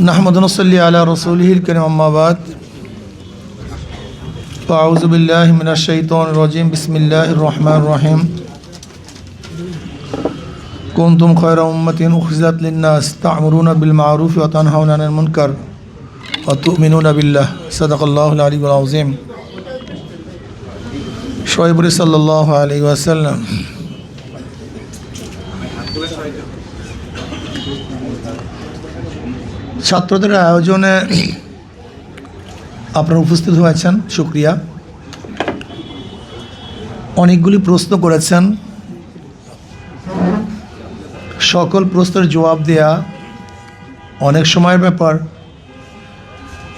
نحمد نصلي على رسوله الكريم أما بعد. فأعوذ بالله من الشيطان الرجيم. بسم الله الرحمن الرحيم. كنتم خير أمة أخرجت للناس تعمرون بالمعروف وتنهون عن المنكر وتؤمنون بالله. صدق الله العلي العظيم. شعيب صلى الله عليه وسلم. ছাত্রদের আয়োজনে আপনারা উপস্থিত হয়েছেন, শুক্রিয়া। অনেকগুলি প্রশ্ন করেছেন। সকল প্রশ্নের জবাব দেয়া অনেক সময়ের ব্যাপার।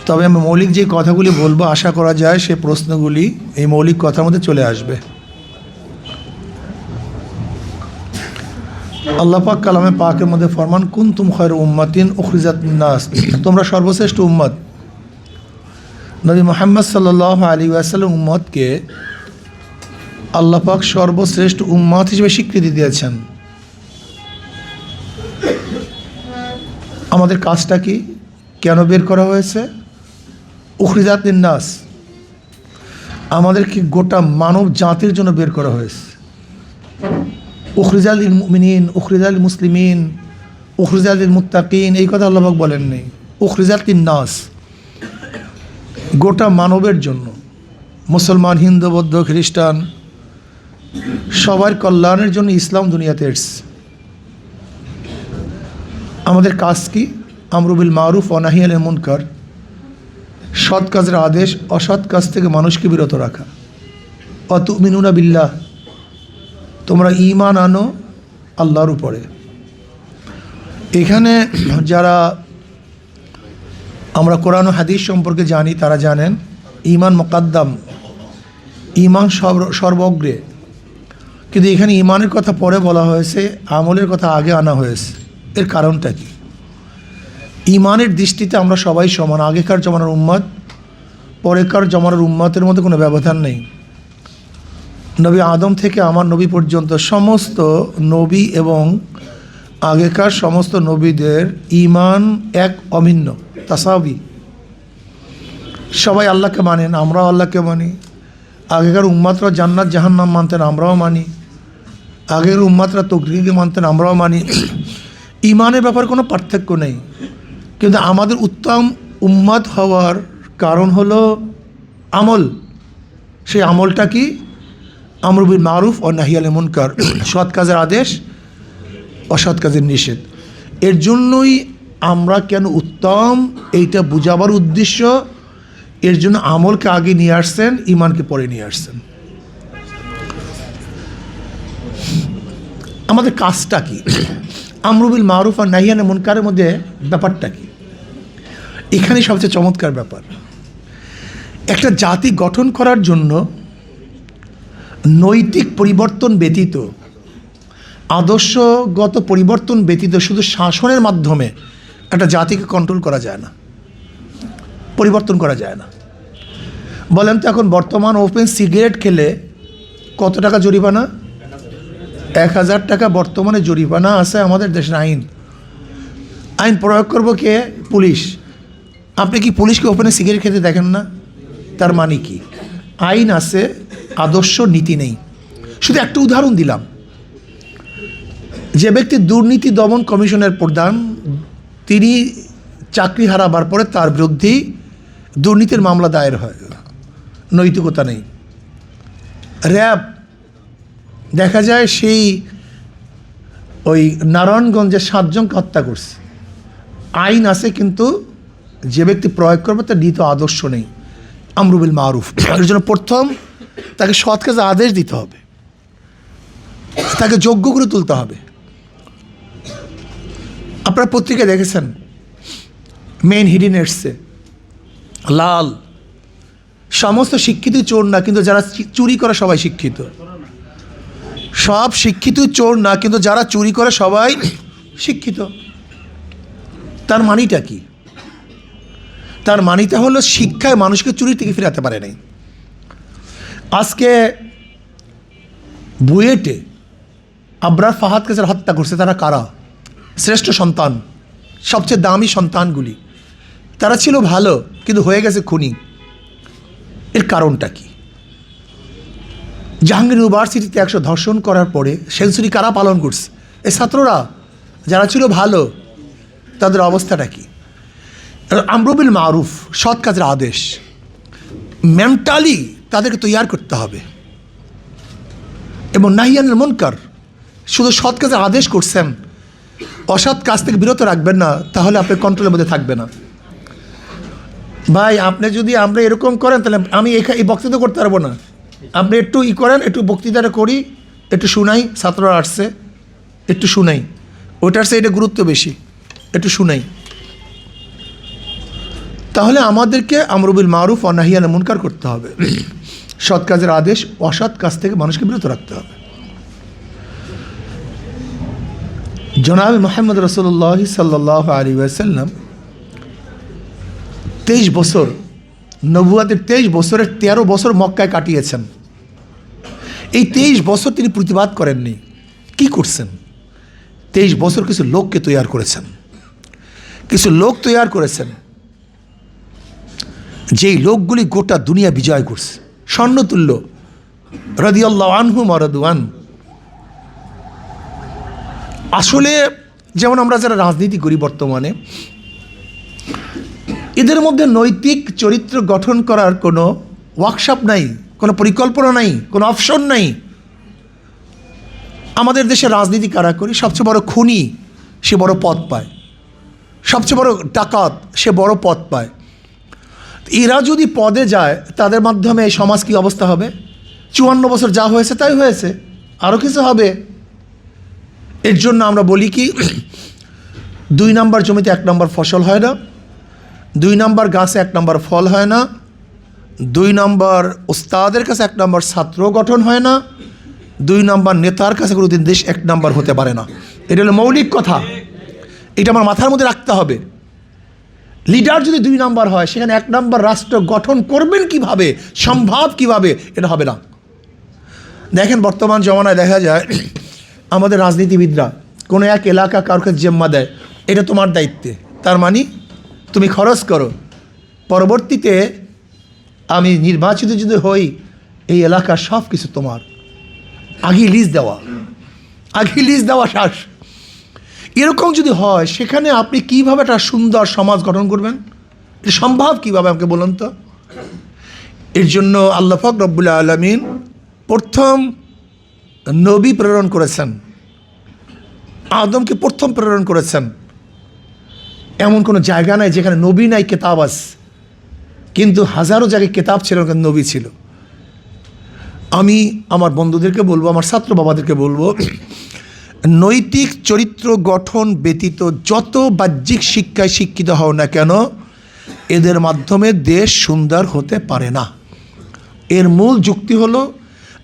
তবে আমি মৌলিক যে কথাগুলি বলব, আশা করা যায় সেই প্রশ্নগুলি এই মৌলিক কথার মধ্যে চলে আসবে। আল্লাহ পাক কালামে পাকের মধ্যে ফরমান কুন তুম খয়ের উম্মাতিন উখরিজাত নাস। তোমরা সর্বশ্রেষ্ঠ উম্মত নবী মোহাম্মদ সাল্লাহ আলী ওয়াসাল্লাম উম্মতকে আল্লাহ পাক সর্বশ্রেষ্ঠ উম্মত হিসেবে স্বীকৃতি দিয়েছেন। আমাদের কাজটা কি? কেন বের করা হয়েছে? উখরিজাত নাস। আমাদেরকে গোটা মানব জাতির জন্য বের করা হয়েছে? উখরিজাল মিনীন উখরিজাল মুসলিমিন উখরিজাল মুত্তাকিন এই কথা আল্লাহবাক বলেননি উখরিজাল নাস গোটা মানবের জন্য, মুসলমান, হিন্দু, বৌদ্ধ, খ্রিস্টান, সবার কল্যাণের জন্য ইসলাম দুনিয়াতে এসছে। আমাদের কাজ কি? আমরুবিল মারুফ অনাহিয়াল মুনকার, সৎ কাজের আদেশ, অসৎ কাজ থেকে মানুষকে বিরত রাখা। অত মিনুনা বিল্লাহ তোমরা ইমান আনো আল্লাহর উপরে। এখানে যারা আমরা কোরআন হাদিস সম্পর্কে জানি, তারা জানেন ইমান মোকাদ্দাম ইমান সর্ব, সর্বগ্রে। কিন্তু এখানে ইমানের কথা পরে বলা হয়েছে, আমলের কথা আগে আনা হয়েছে। এর কারণটা কি? ইমানের দৃষ্টিতে আমরা সবাই সমান। আগেকার জমানার উম্মত, পরেকার জমানার উম্মতের মধ্যে কোনো ব্যবধান নেই। নবী আদম থেকে আমার নবী পর্যন্ত সমস্ত নবী এবং আগেকার সমস্ত নবীদের ইমান এক অভিন্ন, তাসাবি। সবাই আল্লাহকে মানেন আমরাও আল্লাহকে মানি। আগেকার উম্মাতরা জান্নাত, জাহান্নাম মানতেন, আমরাও মানি। আগের উম্মাতরা তকরিকে মানতেন, আমরাও মানি। ইমানের ব্যাপারে কোনো পার্থক্য নেই। কিন্তু আমাদের উত্তম উম্মাদ হওয়ার কারণ হলো আমল। সেই আমলটা কি? আমরুবিল মারুফ ও নাহিয়াল মুনকার। সৎ কাজের আদেশ, অসৎ কাজের নিষেধ। এর জন্যই আমরা কেন উত্তম, এইটা বুঝাবার উদ্দেশ্য, এর জন্য আমলকে আগে নিয়ে আসছেন ইমানকে পরে নিয়ে আসছেন। আমাদের কাজটা কি? আমরুবিল মারুফ আর নাহিয়ান মুনকারের মধ্যে ব্যাপারটা কি? এখানেই সবচেয়ে চমৎকার ব্যাপার। একটা জাতি গঠন করার জন্য নৈতিক পরিবর্তন ব্যতীত, আদর্শগত পরিবর্তন ব্যতীত শুধু শাসনের মাধ্যমে একটা জাতিকে কন্ট্রোল করা যায় না, পরিবর্তন করা যায় না। বলেন তো এখন বর্তমান ওপেন সিগারেট খেলে কত টাকা জরিমানা? এক হাজার টাকা বর্তমানে জরিমানা আছে আমাদের দেশের আইন। আইন প্রয়োগ করব কে? পুলিশ। আপনি কি পুলিশকে ওপেনে সিগারেট খেতে দেখেন না? তার মানে কি? আইন আছে আদর্শ নীতি নেই। শুধু একটা উদাহরণ দিলাম। যে ব্যক্তি দুর্নীতি দমন কমিশনের প্রধান, তিনি চাকরি হারাবার পরে তার বিরুদ্ধেই দুর্নীতির মামলা দায়ের হয়। নৈতিকতা নেই। র্যাব, দেখা যায় সেই ওই নারায়ণগঞ্জে সাতজনকে হত্যা করছে। আইন আছে কিন্তু যে ব্যক্তি প্রয়োগ করবে তার নীত আদর্শ নেই। আমরুবিল মারুফ। এর জন্য প্রথম তাকে সৎ কাজে আদেশ দিতে হবে। তাকে যোগ্য করে তুলতে হবে। আপনারা পত্রিকা দেখেছেন মেন হিডিন এসছে লাল, সমস্ত শিক্ষিত চোর না, কিন্তু যারা চুরি করে সবাই শিক্ষিত। সব শিক্ষিত চোর না, কিন্তু যারা চুরি করে সবাই শিক্ষিত। তার মানিটা কি? তার মানিটা হলো শিক্ষায় মানুষকে চুরি থেকে ফেরাতে পারে নাই। আজকে বুয়েটে আবরার ফাহাদকে যারা হত্যা করছে, তারা কারা? শ্রেষ্ঠ সন্তান, সবচেয়ে দামি সন্তানগুলি। তারা ছিল ভালো, কিন্তু হয়ে গেছে খুনি। এর কারণটা কি? জাহাঙ্গীর ইউনিভার্সিটিতে একশো ধর্ষণ করার পরে সেঞ্চুরি কারা পালন করছে? এই ছাত্ররা যারা ছিল ভালো, তাদের অবস্থাটা কি? আমরুবিল মারুফ, সৎ কাজের আদেশ। মেন্টালি তাদেরকে তৈয়ার করতে হবে। এবং নাহিয়ানুল মুনকার, শুধু সৎ কাজের আদেশ করছেন, অসৎ কাজ থেকে বিরত রাখবেন না, তাহলে আপনার কন্ট্রোলের মধ্যে থাকবে না। ভাই, আপনি যদি আমরা এরকম করেন, তাহলে আমি এই বক্তৃতা করতে পারব না। আপনি একটু ই করেন, একটু বক্তৃতাটা করি, একটু শুনাই, ছাত্ররা আসছে, একটু শুনাই। ওটার সে এটা গুরুত্ব বেশি, একটু শুনাই। তাহলে আমাদেরকে আমরুবিল মারুফ অনাহিয়ান মুনকার করতে হবে। সৎ কাজের আদেশ, অসৎ কাজ থেকে মানুষকে বিরত রাখতে হবে। জনাব মোহাম্মদ রসুল্লাহ সাল্লাহ আলী ওয়াসাল্লাম তেইশ বছর নবুয়াদের তেইশ বছরের তেরো বছর মক্কায় কাটিয়েছেন। এই তেইশ বছর তিনি প্রতিবাদ করেননি। কি করছেন? তেইশ বছর কিছু লোককে তৈয়ার করেছেন। কিছু লোক তৈয়ার করেছেন। যেই লোকগুলি গোটা দুনিয়া বিজয় করছে। স্বর্ণতুল্য। রদিয়াল্লাহ আনহু মরদুয়ান। আসলে যেমন আমরা যারা রাজনীতি করি বর্তমানে, এদের মধ্যে নৈতিক চরিত্র গঠন করার কোনো ওয়ার্কশপ নাই, কোনো পরিকল্পনা নাই, কোনো অপশন নাই। আমাদের দেশে রাজনীতি কারা করি? সবচেয়ে বড় খুনি সে বড় পথ পায়। সবচেয়ে বড় ডাকাত সে বড় পথ পায়। এরা যদি পদে যায়, তাদের মাধ্যমে এই সমাজ কী অবস্থা হবে? চুয়ান্ন বছর যা হয়েছে, তাই হয়েছে। আরও কিছু হবে। এর জন্য আমরা বলি কি, দুই নাম্বার জমিতে এক নম্বর ফসল হয় না, দুই নাম্বার গাছে এক নম্বর ফল হয় না, দুই নম্বর ওস্তাদের কাছে এক নম্বর ছাত্র গঠন হয় না, দুই নম্বর নেতার কাছে কোনোদিন দেশ এক নম্বর হতে পারে না। এটা হলো মৌলিক কথা। এটা আমার মাথার মধ্যে রাখতে হবে। লিডার যদি দুই নাম্বার হয়, সেখানে এক নাম্বার রাষ্ট্র গঠন করবেন কীভাবে? সম্ভব কীভাবে? এটা হবে না। দেখেন বর্তমান জমানায় দেখা যায়, আমাদের রাজনীতিবিদরা কোনো এক এলাকা কাউকে জেম্মা দেয়, এটা তোমার দায়িত্বে। তার মানে তুমি খরচ করো। পরবর্তীতে আমি নির্বাচিত যদি হই, এই এলাকার সব কিছু তোমার। আগে লিজ দেওয়া। আগে লিজ দেওয়া শ্বাস এরকম যদি হয়, সেখানে আপনি কীভাবে একটা সুন্দর সমাজ গঠন করবেন? এটা সম্ভব কীভাবে আমাকে বলুন তো? এর জন্য আল্লাফক রব্বুল্লা আলমিন প্রথম নবী প্রেরণ করেছেন। আদমকে প্রথম প্রেরণ করেছেন। এমন কোনো জায়গা নাই যেখানে নবী নাই, কেতাব আছে। কিন্তু হাজারো জায়গায় কেতাব ছিল নবী ছিল। আমি আমার বন্ধুদেরকে বলব, আমার ছাত্র বাবাদেরকে বলব নৈতিক চরিত্র গঠন ব্যতীত যত বাহ্যিক শিক্ষায় শিক্ষিত হও না কেন, এদের মাধ্যমে দেশ সুন্দর হতে পারে না। এর মূল যুক্তি হলো,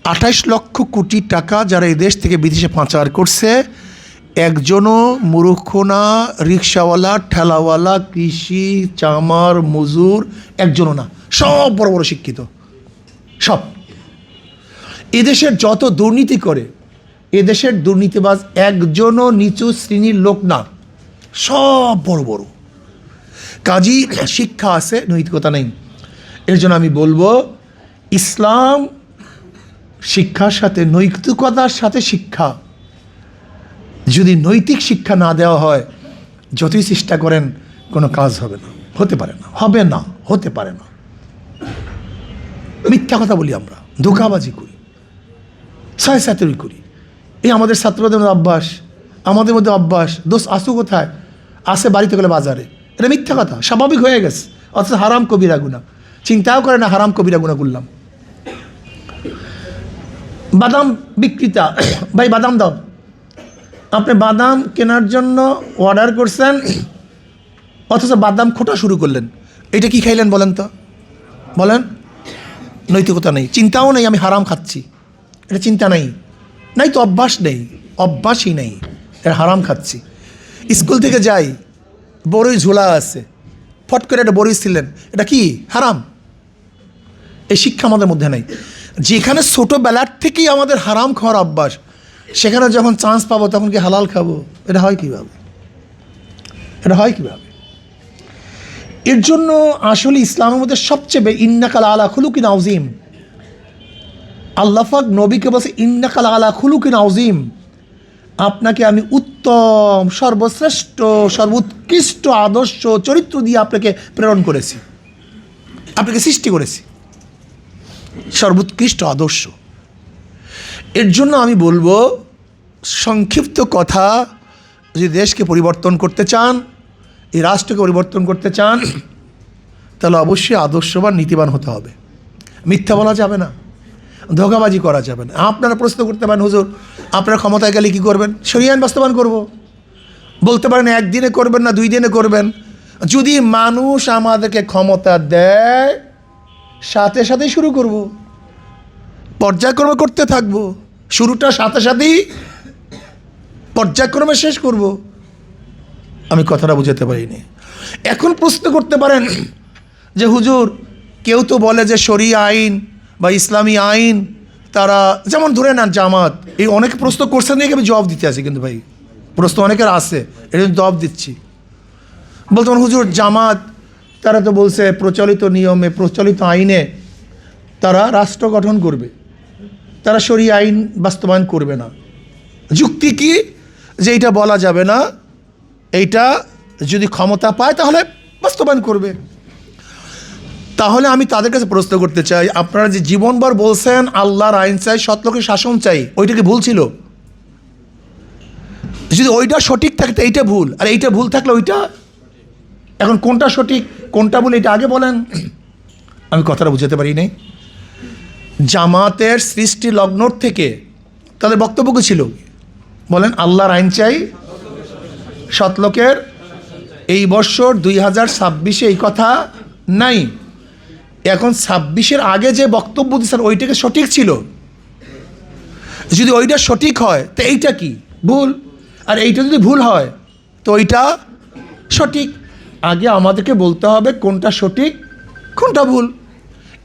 আঠাশ লক্ষ কোটি টাকা যারা এই দেশ থেকে বিদেশে পাচার করছে, একজনও মূর্খ না, রিক্সাওয়ালা, ঠেলাওয়ালা, কৃষি, চামার, মজুর, একজনও না, সব বড় বড় শিক্ষিত, সব। এদেশের যত দুর্নীতি করে এদেশের দুর্নীতিবাজ একজনও নিচু শ্রেণির লোক না। সব বড় বড়। কাজী শিক্ষা আছে, নৈতিকতা নেই। এর জন্য আমি বলব, ইসলাম শিক্ষার সাথে, নৈতিকতার সাথে শিক্ষা। যদি নৈতিক শিক্ষা না দেওয়া হয়, যতই চেষ্টা করেন, কোনো কাজ হবে না। হতে পারে না। হবে না। হতে পারে না। মিথ্যা কথা বলি আমরা। ধোকাবাজি করি। ছয় সাতেরই করি। এই আমাদের ছাত্রদের মধ্যে অভ্যাস, আমাদের মধ্যে অভ্যাস। দোষ আসু কোথায়? আসে বাড়িতে গেলে বাজারে। এটা মিথ্যা কথা, স্বাভাবিক হয়ে গেছে। অথচ হারাম কবিরা গুণা চিন্তাও করে না হারাম কবিরা গুণা করলাম। বাদাম বিক্রেতা, ভাই বাদাম দাও। আপনি বাদাম কেনার জন্য অর্ডার করছেন, অথচ বাদাম খোটা শুরু করলেন। এটা কি খাইলেন বলেন তো? বলেন। নৈতিকতা নেই, চিন্তাও নেই, আমি হারাম খাচ্ছি। এটা চিন্তা নেই। নাই তো অভ্যাস নেই, অভ্যাসই নেই। এটা হারাম খাচ্ছি। স্কুল থেকে যাই, বড়ই ঝোলা আছে। ফট করে একটা বড়ই ছিলেন। এটা কি? হারাম। এই শিক্ষা আমাদের মধ্যে নেই। যেখানে ছোটোবেলার থেকেই আমাদের হারাম খাওয়ার অভ্যাস, সেখানে যখন চান্স পাবো তখন কি হালাল খাব? এটা হয় কীভাবে? এটা হয় কীভাবে? এর জন্য আসলে ইসলামের মধ্যে সবচেয়ে ইন্নাকাল আলা খুলুকিন আউজিম আল্লাফাক নবীকে বলছে ইন্নাকাল আলা খুলুকিন আউজিম আপনাকে আমি উত্তম, সর্বশ্রেষ্ঠ, সর্বোৎকৃষ্ট আদর্শ, চরিত্র দিয়ে আপনাকে প্রেরণ করেছি। আপনাকে সৃষ্টি করেছি। সর্বোৎকৃষ্ট আদর্শ। এর জন্য আমি বলব, সংক্ষিপ্ত কথা, যদি দেশকে পরিবর্তন করতে চান, এই রাষ্ট্রকে পরিবর্তন করতে চান, তাহলে অবশ্যই আদর্শবান, নীতিবান হতে হবে। মিথ্যা বলা যাবে না। ধোকাবাজি করা যাবে না। আপনারা প্রশ্ন করতে পারেন, হুজুর, আপনারা ক্ষমতায় গেলে কী করবেন? সরিয়ান বাস্তবায়ন করব। বলতে পারেন, একদিনে করবেন না, দুই দিনে করবেন। যদি মানুষ আমাদেরকে ক্ষমতা দেয়, সাথে সাথেই শুরু করব। পর্যায়ক্রমে করতে থাকব। শুরুটা সাথে সাথেই পর্যায়ক্রমে শেষ করব। আমি কথাটা বুঝাতে পারিনি। এখন প্রশ্ন করতে পারেন যে, হুজুর, কেউ তো বলে যে, শরিয়া আইন বা ইসলামী আইন, তারা, যেমন ধরে নেন জামাত, এই অনেক প্রশ্ন করছেন নিয়ে আমি জবাব দিতে আছি কিন্তু ভাই। প্রশ্ন অনেকের আছে, এটা জবাব দিচ্ছি। বলতে হুজুর, জামাত, তারা তো বলছে প্রচলিত নিয়মে, প্রচলিত আইনে তারা রাষ্ট্র গঠন করবে। তারা শরীয় আইন বাস্তবায়ন করবে না। যুক্তি কি? যে এইটা বলা যাবে না, এইটা যদি ক্ষমতা পায় তাহলে বাস্তবায়ন করবে। তাহলে আমি তাদের কাছে প্রশ্ন করতে চাই, আপনারা যে জীবনভর বলছেন, আল্লাহর আইন চাই সৎলোকের শাসন চাই, ওইটা কি ভুল ছিল? যদি ওইটা সঠিক থাকে, তো এইটা ভুল। আর এইটা ভুল থাকলে ওইটা? এখন কোনটা সঠিক, কোনটা ভুল, এটা আগে বলেন। আমি কথাটা বুঝাতে পারি নাই। জামাতের সৃষ্টি লগ্নর থেকে তাদের বক্তব্য ছিল? বলেন, আল্লাহর আইন চাই সৎলোকের এই বছর দুই হাজার ছাব্বিশে এই কথা নাই। এখন ছাব্বিশের আগে যে বক্তব্য দিচ্ছেন ওইটাকে সঠিক ছিল? যদি ওইটা সঠিক হয়, তো এইটা কি? ভুল? আর এইটা যদি ভুল হয়, তো ওইটা সঠিক। আগে আমাদেরকে বলতে হবে কোনটা সঠিক, কোনটা ভুল।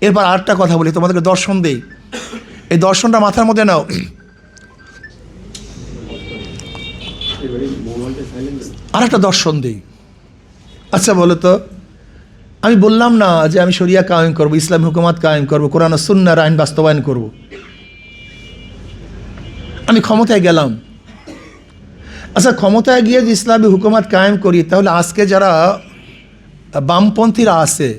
এরপর আরেকটা কথা বলি, তোমাদেরকে দর্শন দেই। এই দর্শনটা মাথার মধ্যে নাও। আর একটা দর্শন দিই। আচ্ছা বলো তো। আমি বললাম না যে আমি শরিয়া কায়েম করব, ইসলামী হুকুমাত কায়েম করব, কোরআন সুন্নার আইন বাস্তবায়ন করব। আমি ক্ষমতায় গেলাম। আচ্ছা ক্ষমতায় গিয়ে যে ইসলামী হুকুমাত কায়েম করি, তাহলে আজকে যারা বামপন্থীরা আছে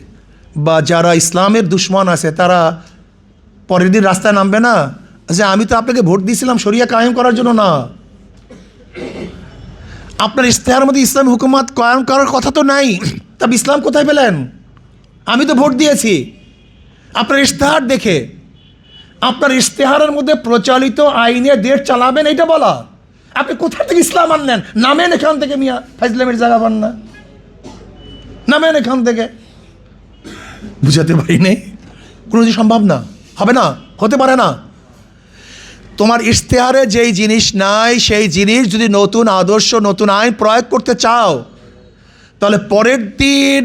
বা যারা ইসলামের দুশ্মন আছে, তারা পরের দিন রাস্তায় নামবে না? যে আমি তো আপনাকে ভোট দিয়েছিলাম, শরিয়া কায়েম করার জন্য না। আপনার ইশতেহার মধ্যে ইসলাম হুকুমাত কায়েম করার কথা তো নাই। তবে ইসলাম কোথায় পেলেন? আমি তো ভোট দিয়েছি। আপনার ইশতেহার দেখে। আপনার ইশতেহারের মধ্যে প্রচলিত আইনে দেশ চালাবেন এটা বলা। আপনি কোথা থেকে ইসলাম আনলেন? নামেন এখান থেকে মিয়া ফাইজলামের জায়গা পান না। নামেন এখান থেকে। বুঝাতে পারি নেই? কোনো সম্ভব না। হবে না? হতে পারে না। তোমার ইশতেহারে যেই জিনিস নাই, সেই জিনিস যদি নতুন আদর্শ, নতুন আইন প্রয়োগ করতে চাও তাহলে পরের দিন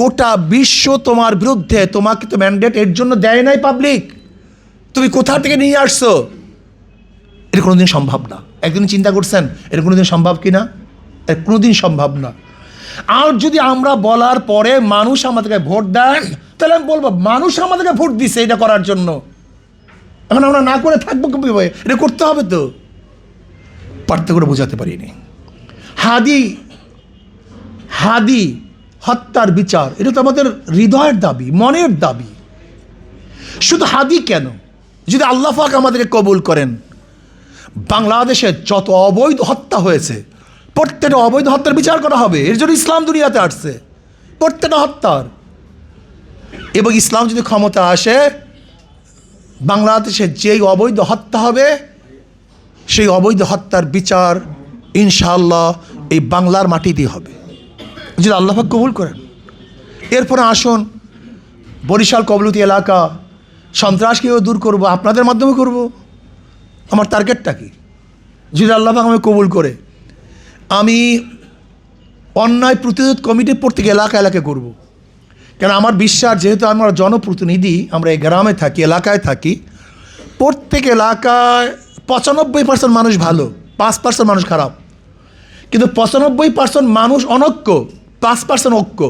গোটা বিশ্ব তোমার বিরুদ্ধে তোমাকে তো ম্যান্ডেট এর জন্য দেয় নাই পাবলিক তুমি কোথা থেকে নিয়ে আসছো? এটা কোনোদিন সম্ভব না। একদিন চিন্তা করছেন, এটা কোনোদিন সম্ভব কি না কোনোদিন সম্ভব না। আর যদি আমরা বলার পরে মানুষ আমাদেরকে ভোট দেয় তাহলে আমি বলব, মানুষ আমাদেরকে ভোট দিছে এটা করার জন্য। এখন আমরা না করে থাকব কীভাবে? এটা করতে হবে তো। পারতে করে বোঝাতে পারিনি। হাদি হাদি, হত্যার বিচার, এটা তো আমাদের হৃদয়ের দাবি, মনের দাবি। শুধু হাদি কেন? যদি আল্লাহ আমাদেরকে কবুল করেন, বাংলাদেশে যত অবৈধ হত্যা হয়েছে, প্রত্যেকটা অবৈধ হত্যার বিচার করা হবে, এর জন্য ইসলাম দুনিয়াতে আসছে, প্রত্যেকটা হত্যার। এবং ইসলাম যদি ক্ষমতা আসে, বাংলাদেশে যেই অবৈধ হত্যা হবে, সেই অবৈধ হত্যার বিচার ইনশাআল্লাহ এই বাংলার মাটিতেই হবে। যদি আল্লাহাক কবুল করেন। এরপরে আসুন, বরিশাল কবলতি এলাকা সন্ত্রাসকেও দূর করব, আপনাদের মাধ্যমে করব? আমার টার্গেটটা কি? যদি আল্লাহ আমাকে কবুল করে, আমি অন্যায় প্রতিরোধ কমিটি প্রত্যেক এলাকা এলাকায় করব। কেন আমার বিশ্বাস, যেহেতু আমরা জনপ্রতিনিধি, আমরা এই গ্রামে থাকি, এলাকায় থাকি, প্রত্যেক এলাকায় পঁচানব্বই পার্সেন্ট মানুষ ভালো, পাঁচ পার্সেন্ট মানুষ খারাপ। কিন্তু পঁচানব্বই পার্সেন্ট মানুষ অনৈক্য। পাঁচ পার্সেন্ট ঐক্য।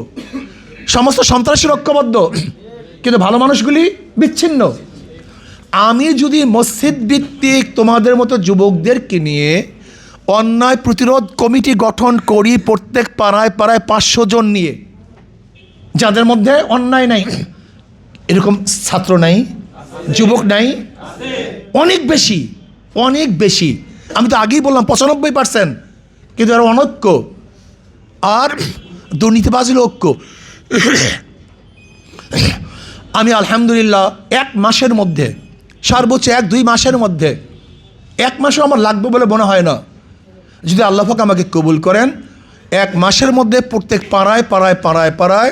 সমস্ত সন্ত্রাসী ঐক্যবদ্ধ। কিন্তু ভালো মানুষগুলি বিচ্ছিন্ন। আমি যদি মসজিদ ভিত্তিক তোমাদের মতো যুবকদেরকে নিয়ে অন্যায় প্রতিরোধ কমিটি গঠন করি প্রত্যেক পাড়ায় পাড়ায় পাঁচশো জন নিয়ে, যাদের মধ্যে অন্যায় নাই, এরকম ছাত্র নাই, যুবক নাই, অনেক বেশি অনেক বেশি। আমি তো আগেই বললাম, পঁচানব্বই পার্সেন্ট। কিন্তু আর অনৈক্য। আর দুর্নীতিবাজির ঐক্য আমি আলহামদুলিল্লাহ এক মাসের মধ্যে, সর্বোচ্চ এক দুই মাসের মধ্যে, এক মাসও আমার লাগবে বলে মনে হয় না। যদি আল্লাহাক আমাকে কবুল করেন, এক মাসের মধ্যে প্রত্যেক পাড়ায় পাড়ায় পাড়ায় পাড়ায়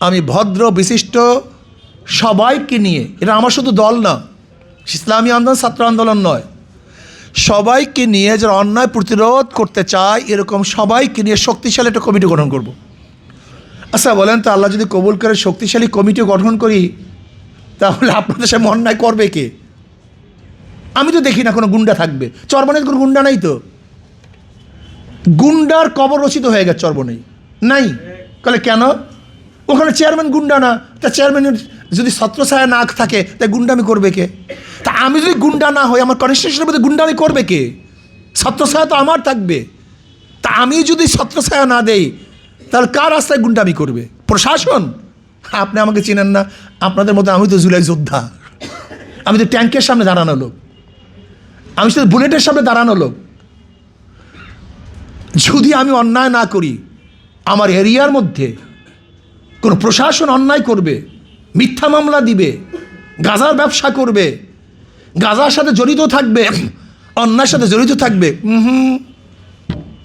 আমি ভদ্র, বিশিষ্ট সবাইকে নিয়ে, এটা আমার শুধু দল না, ইসলামী আন্দোলন ছাত্র আন্দোলন নয় সবাইকে নিয়ে যারা অন্যায় প্রতিরোধ করতে চায়, এরকম সবাইকে নিয়ে শক্তিশালী একটা কমিটি গঠন করব। আচ্ছা বলেন তো, আল্লাহ যদি কবুল করে শক্তিশালী কমিটি গঠন করি, তাহলে আপনাদের সামনে অন্যায় করবে কে? আমি তো দেখি না কোনো গুন্ডা থাকবে। চরবনের কোনো গুন্ডা নাই তো? গুন্ডার কবর রচিত হয়ে গেছে চর্বনেই নাই? তাহলে কেন? ওখানে চেয়ারম্যান গুন্ডা না। তা চেয়ারম্যানের যদি ছত্রছায়া না থাকে তাই গুন্ডামি করবে কে? তা আমি যদি গুন্ডা না হই, আমার কনস্টিটিউশনের মধ্যে গুন্ডামি করবে কে? ছত্রছায়া তো আমার থাকবে। তা আমি যদি ছত্রছায়া না দেই, তাহলে কার রাস্তায় গুন্ডামি করবে? প্রশাসন? আপনি আমাকে চেনেন না। আপনাদের মধ্যে আমি তো জুলাই যোদ্ধা। আমি তো ট্যাঙ্কের সামনে দাঁড়ানো লোক। আমি শুধু বুলেটের সামনে দাঁড়ানো লোক। যদি আমি অন্যায় না করি, আমার এরিয়ার মধ্যে কোনো প্রশাসন অন্যায় করবে মিথ্যা মামলা দিবে, গাজার ব্যবসা করবে, গাজার সাথে জড়িত থাকবে, অন্যায়ের সাথে জড়িত থাকবে হুম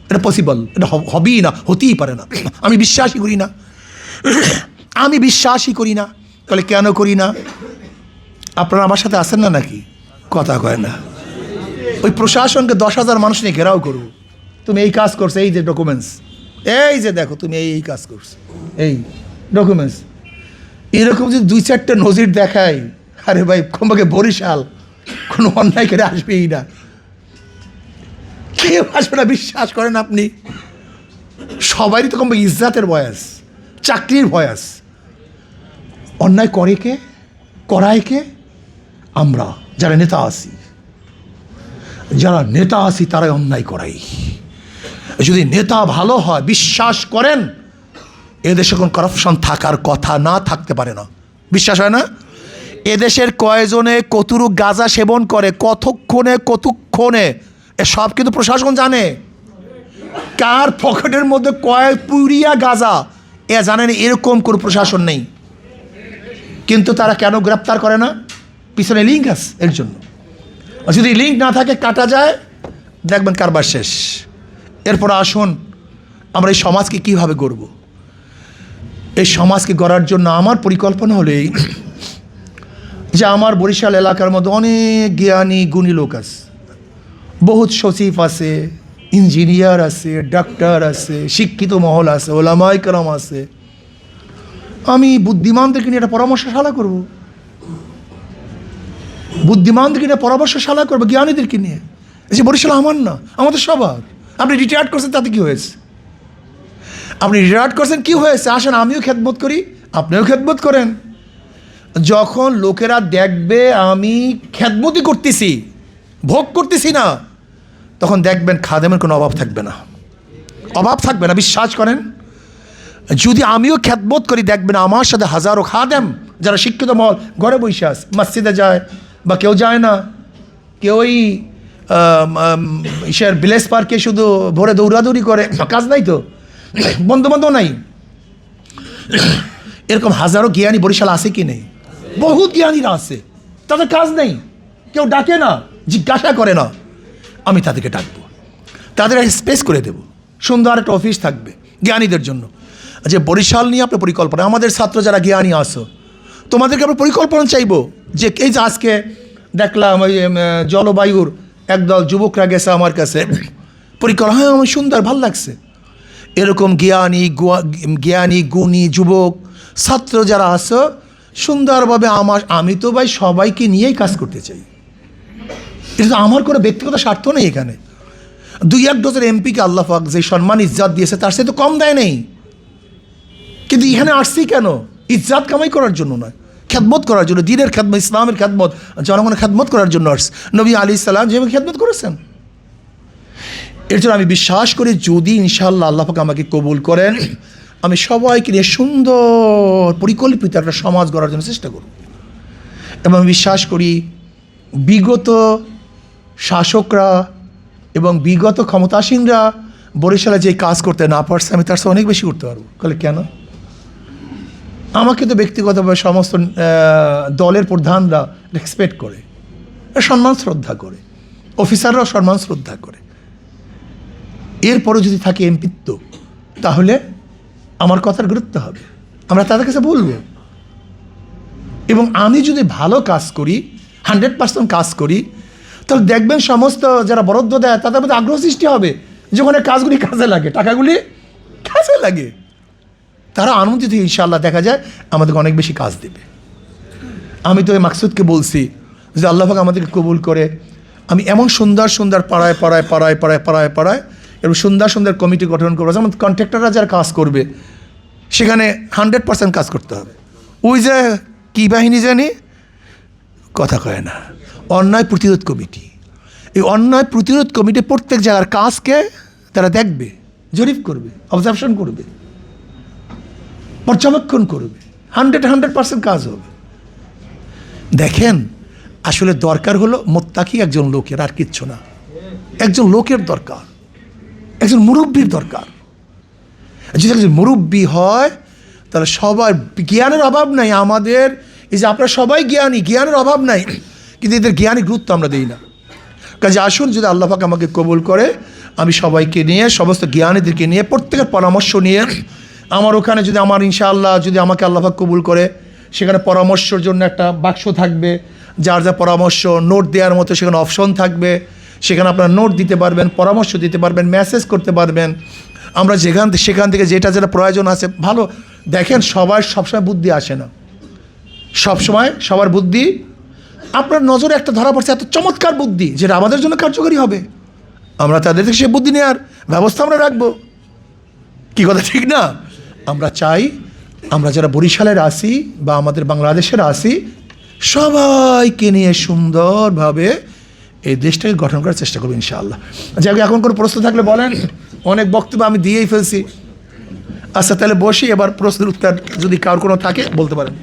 এটা পসিবল এটা হবেই না, হতেই পারে না। আমি বিশ্বাসই করি না। আমি বিশ্বাসই করি না। তাহলে কেন করি না? আপনারা আমার সাথে আসেন না নাকি? কথা কয় না। ওই প্রশাসনকে দশ হাজার মানুষ নিয়ে ঘেরাও করব তুমি এই কাজ করছ, এই যে ডকুমেন্টস এই যে দেখো, তুমি এই এই কাজ করছ। এই ডকুমেন্টস এরকম যদি দুই চারটে নজির দেখায়, আরে ভাই কমকে বরিশাল, কোনো অন্যায় করে আসবেই না। কেউ আসবে না, বিশ্বাস করেন আপনি। সবারই তো কমবে ইজ্জাতের বয়স, চাকরির বয়স। অন্যায় করে কে? করায় কে? আমরা, যারা নেতা আছি। যারা নেতা আছি, তারাই অন্যায় করাই যদি নেতা ভালো হয়, বিশ্বাস করেন এদেশে কোনো করাপশন থাকার কথা না থাকতে পারে না। বিশ্বাস হয় না? এদেশের কয়জনে কতুরু গাঁজা সেবন করে, কতক্ষণে কতক্ষণে এ সব কিন্তু প্রশাসন জানে। কার পকেটের মধ্যে কয় পুরিয়া গাঁজা, এ জানেন, এরকম কোনো প্রশাসন নেই। কিন্তু তারা কেন গ্রেপ্তার করে না? পিছনে লিঙ্ক আছে এর জন্য। যদি লিঙ্ক না থাকে, কাটা যায়, দেখবেন কারবার শেষ। এরপর আসুন, আমরা এই সমাজকে কীভাবে গড়ব? এই সমাজকে গড়ার জন্য আমার পরিকল্পনা হলো এই যে আমার বরিশাল এলাকার মধ্যে অনেক জ্ঞানী, গুণী লোক আছে। বহুত সচিব আছে, ইঞ্জিনিয়ার আছে, ডাক্তার আছে, শিক্ষিত মহল আছে, ওলামাই কালাম আছে। আমি বুদ্ধিমানদেরকে নিয়ে একটা পরামর্শশালা করব। বুদ্ধিমানদেরকে নিয়ে পরামর্শশালা করব জ্ঞানীদেরকে নিয়ে। যে বরিশাল আমার না, আমাদের সবার। আপনি রিটায়ার্ড করছেন, তাতে কি হয়েছে? আপনি রিটায়ার্ড করছেন, কি হয়েছে? আসেন, আমিও খেদমত করি, আপনিও খেদমত করেন। যখন লোকেরা দেখবে আমি খেদমতি করতেছি, ভোগ করতেছি না, তখন দেখবেন খাদেমের কোনো অভাব থাকবে না। অভাব থাকবে না, বিশ্বাস করেন। যদি আমিও খ্যাতবোধ করি, দেখবেন আমার সাথে হাজারো খাদেম, যারা শিক্ষিত মহল, ঘরে বসে আস মসজিদে যায় বা কেউ যায় না, কেউই ইসের ভিলেজ পার্কে শুধু ভোরে দৌড়াদৌড়ি করে, কাজ নাই তো। বন্ধু বান্ধব নাই। এরকম হাজারো জ্ঞানী বরিশাল আছে কি নেই? বহুত জ্ঞানীরা আছে। তাদের কাজ নেই। কেউ ডাকে না, জিজ্ঞাসা করে না। আমি তাদেরকে ডাকবো। তাদের স্পেস করে দেব। সুন্দর একটা অফিস থাকবে জ্ঞানীদের জন্য। যে বরিশাল নিয়ে আপনার পরিকল্পনা, আমাদের ছাত্র যারা জ্ঞানী আসো তোমাদেরকে আমরা পরিকল্পনা চাইব যে এই যে আজকে দেখলাম ওই জলবায়ুর একদল যুবকরা গেছে আমার কাছে। পরিকল্পনা হ্যাঁ আমার সুন্দর, ভালো লাগছে। এরকম জ্ঞানী জ্ঞানী, গুণী যুবক, ছাত্র যারা আছো, সুন্দরভাবে আমার, আমি তো ভাই সবাইকে নিয়েই কাজ করতে চাই। এটা তো আমার কোনো ব্যক্তিগত স্বার্থ নেই এখানে। দুই এক ডজের এমপিকে আল্লাহ যে সম্মান, ইজ্জাত দিয়েছে, তার সাথে তো কম দেয় নেই। কিন্তু এখানে আসছি কেন? ইজ্জাত কামাই করার জন্য নয় খ্যাতমত করার জন্য, দিনের খ্যাতমত ইসলামের খ্যাতমত জনগণের খ্যাতমত করার জন্য আসছে। নবী আলী সাল্লাম যেভাবে খ্যাতমত করেছেন। এর জন্য আমি বিশ্বাস করি যদি ইনশাআল্লাহ আল্লাহ আমাকে কবুল করেন, আমি সবাইকে নিয়ে সুন্দর পরিকল্পিত একটা সমাজ গড়ার জন্য চেষ্টা করব। এবং আমি বিশ্বাস করি বিগত শাসকরা এবং বিগত ক্ষমতাসীনরা বরিশালে যে কাজ করতে না পারছে, আমি তার সাথে অনেক বেশি করতে পারব। তাহলে কেন? আমাকে তো ব্যক্তিগতভাবে সমস্ত দলের প্রধানরা রেসপেক্ট করে, সম্মান শ্রদ্ধা করে অফিসাররাও সম্মান শ্রদ্ধা করে। এরপরে যদি থাকে এমপিত্ব, তাহলে আমার কথার গুরুত্ব হবে। আমরা তাদের কাছে বলব। এবং আমি যদি ভালো কাজ করি, হান্ড্রেড পার্সেন্ট কাজ করি, তাহলে দেখবেন সমস্ত যারা বরাদ্দ দেয়, তাদের মধ্যে আগ্রহ সৃষ্টি হবে যে ওখানে কাজগুলি কাজে লাগে, টাকাগুলি কাজে লাগে। তারা আনন্দিত, ইনশাআল্লাহ দেখা যায় আমাদেরকে অনেক বেশি কাজ দেবে। আমি তো এই মাকসুদকে বলছি যে আল্লাহ আমাদেরকে কবুল করে। আমি এমন সুন্দর সুন্দর পাড়ায় পাড়ায় পাড়ায় পাড়ায় পাড়ায় পাড়ায় এবং সুন্দর সুন্দর কমিটি গঠন করব। যেমন কন্ট্রাক্টররা যারা কাজ করবে, সেখানে হান্ড্রেড পার্সেন্ট কাজ করতে হবে। ওই যে কী বাহিনী জানি? কথা কয় না। অন্যায় প্রতিরোধ কমিটি এই অন্যায় প্রতিরোধ কমিটি প্রত্যেক জায়গার কাজকে তারা দেখবে, জরিপ করবে অবজারভেশন করবে, পর্যবেক্ষণ করবে। হান্ড্রেড হান্ড্রেড পার্সেন্ট কাজ হবে। দেখেন, আসলে দরকার হলো মোত্তাকি একজন লোকের, আর কিচ্ছু না। একজন লোকের দরকার। একজন মুরব্বীর দরকার। যদি একজন মুরব্বী হয়, তাহলে সবার জ্ঞানের অভাব নাই আমাদের। এই যে আপনারা সবাই জ্ঞানী, জ্ঞানের অভাব নাই। কিন্তু এদের জ্ঞানী গুরুত্ব আমরা দিই না। কাজে আসুন, যদি আল্লাহ পাক আমাকে কবুল করে, আমি সবাইকে নিয়ে, সমস্ত জ্ঞানীদেরকে নিয়ে, প্রত্যেকের পরামর্শ নিয়ে, আমার ওখানে যদি আমার ইনশাআল্লাহ, যদি আমাকে আল্লাহ পাক কবুল করে, সেখানে পরামর্শের জন্য একটা বাক্স থাকবে। যার যা পরামর্শ, নোট দেওয়ার মতো সেখানে অপশন থাকবে। সেখানে আপনারা নোট দিতে পারবেন, পরামর্শ দিতে পারবেন মেসেজ করতে পারবেন। আমরা যেখান সেখান থেকে যেটা যেটা প্রয়োজন আছে, ভালো। দেখেন সবার সবসময় বুদ্ধি আসে না। সবসময় সবার বুদ্ধি, আপনার নজরে একটা ধরা পড়ছে, এত চমৎকার বুদ্ধি, যেটা আমাদের জন্য কার্যকরী হবে। আমরা তাদের থেকে সে বুদ্ধি নেওয়ার ব্যবস্থা আমরা রাখব। কি কথা, ঠিক না? আমরা চাই, আমরা যারা বরিশালের আসি বা আমাদের বাংলাদেশের আসি সবাইকে নিয়ে সুন্দরভাবে এই দেশটাকে গঠন করার চেষ্টা করব ইনশাআল্লাহ। যাই হোক, এখন কোনো প্রশ্ন থাকলে বলেন। অনেক বক্তব্য আমি দিয়েই ফেলছি। আচ্ছা তাহলে বসি এবার প্রশ্নের উত্তর যদি কারোর কোনো থাকে বলতে পারেন।